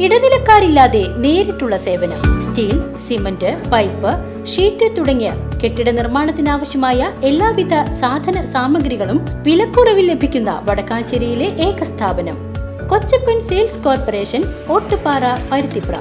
ഇടനിലക്കാരില്ലാതെ നേരിട്ടുള്ള സേവനം steel cement pipe sheet തുടങ്ങിയ കെട്ടിട നിർമ്മാണത്തിനാവശ്യമായ എല്ലാവിധ സാധന സാമഗ്രികളും വിലക്കുറവിൽ ലഭിക്കുന്ന വടക്കാഞ്ചേരിയിലെ ഏക സ്ഥാപനം കൊച്ചപ്പൻ സെയിൽസ് കോർപ്പറേഷൻ ഓട്ടുപാറ പരുത്തിപ്ര.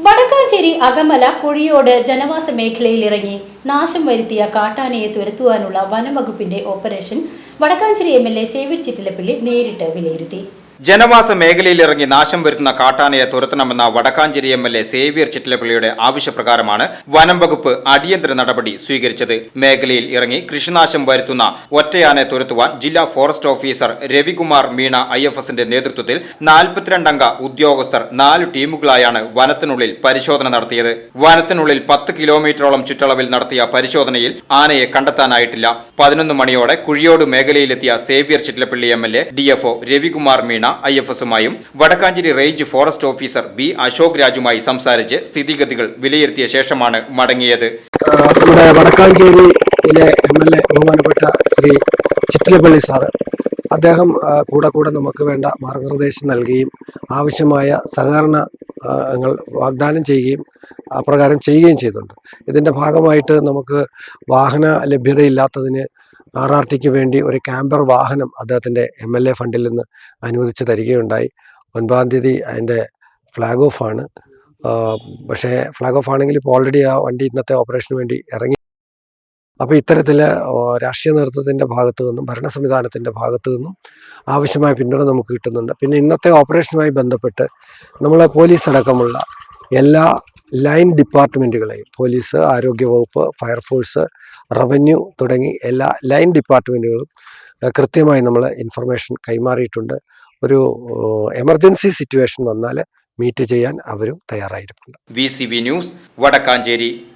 വടക്കാഞ്ചേരി അകമല കുഴിയോട് ജനവാസ മേഖലയിൽ ഇറങ്ങി നാശം വരുത്തിയ കാട്ടാനയെ തുരത്തുവാനുള്ള വനംവകുപ്പിന്റെ operation Vadakkanchery M L A Xavier നേരിട്ട് വിലയിരുത്തി. ജനവാസ മേഖലയിലിറങ്ങി നാശം വരുത്തുന്ന കാട്ടാനയെ തുരത്തണമെന്ന Vadakkanchery M L A Xavier ചിറ്റിലപ്പള്ളിയുടെ ആവശ്യപ്രകാരമാണ് വനം വകുപ്പ് അടിയന്തര നടപടി സ്വീകരിച്ചത്. മേഖലയിൽ ഇറങ്ങി കൃഷിനാശം വരുത്തുന്ന ഒറ്റയാനെ തുരത്തുവാൻ ജില്ലാ forest officer Ravikumar Meena I F എസിന്റെ നേതൃത്വത്തിൽ നാൽപ്പത്തിരണ്ടംഗ ഉദ്യോഗസ്ഥർ നാല് ടീമുകളായാണ് വനത്തിനുള്ളിൽ പരിശോധന നടത്തിയത്. വനത്തിനുള്ളിൽ പത്ത് കിലോമീറ്ററോളം ചുറ്റളവിൽ നടത്തിയ പരിശോധനയിൽ ആനയെ കണ്ടെത്താനായിട്ടില്ല. പതിനൊന്ന് മണിയോടെ Kuzhiyode മേഖലയിലെത്തിയ Xavier Chittilappilly M L A D F O Ravikumar Meena I F എസുമായും Vadakkanchery range forest officer B Ashok രാജുമായി സംസാരിച്ച് സ്ഥിതിഗതികൾ വിലയിരുത്തിയ ശേഷമാണ് മടങ്ങിയത്. ശ്രീ ചിറ്റിലപ്പള്ളി സാറ് അദ്ദേഹം കൂടെ കൂടെ നമുക്ക് വേണ്ട മാർഗനിർദ്ദേശം നൽകുകയും ആവശ്യമായ സഹകരണങ്ങൾ വാഗ്ദാനം ചെയ്യുകയും അപ്രകാരം ചെയ്യുകയും ചെയ്തിട്ടുണ്ട്. ഇതിന്റെ ഭാഗമായിട്ട് നമുക്ക് വാഹന ലഭ്യതയില്ലാത്തതിന് ആർ ആർ ടിക്ക് വേണ്ടി ഒരു ക്യാമ്പർ വാഹനം അദ്ദേഹത്തിന്റെ എം എൽ എ ഫണ്ടിൽ നിന്ന് അനുവദിച്ച് തരികയുണ്ടായി. ഒൻപതാം തീയതി അതിന്റെ ഫ്ലാഗ് ഓഫ് ആണ്. പക്ഷേ ഫ്ലാഗ് ഓഫ് ആണെങ്കിൽ ഇപ്പോൾ ഓൾറെഡി ആ വണ്ടി ഇന്നത്തെ ഓപ്പറേഷന് വേണ്ടി ഇറങ്ങി. അപ്പോൾ ഇത്തരത്തിൽ രാഷ്ട്രീയ നേതൃത്വത്തിന്റെ ഭാഗത്തു നിന്നും ഭരണ സംവിധാനത്തിന്റെ ഭാഗത്തു നിന്നും ആവശ്യമായ പിന്തുണ നമുക്ക് കിട്ടുന്നുണ്ട്. പിന്നെ ഇന്നത്തെ ഓപ്പറേഷനുമായി ബന്ധപ്പെട്ട് നമ്മളെ പോലീസ് അടക്കമുള്ള എല്ലാ ലൈൻ ഡിപ്പാർട്ട്മെന്റുകളെയും പോലീസ് ആരോഗ്യവകുപ്പ് ഫയർഫോഴ്സ് റവന്യൂ തുടങ്ങി എല്ലാ ലൈൻ ഡിപ്പാർട്ട്മെന്റുകളും കൃത്യമായി നമ്മൾ ഇൻഫർമേഷൻ കൈമാറിയിട്ടുണ്ട്. ഒരു എമർജൻസി സിറ്റുവേഷൻ വന്നാൽ മീറ്റ് ചെയ്യാൻ അവരും സി വി ന്യൂസ് വടക്കാഞ്ചേരി.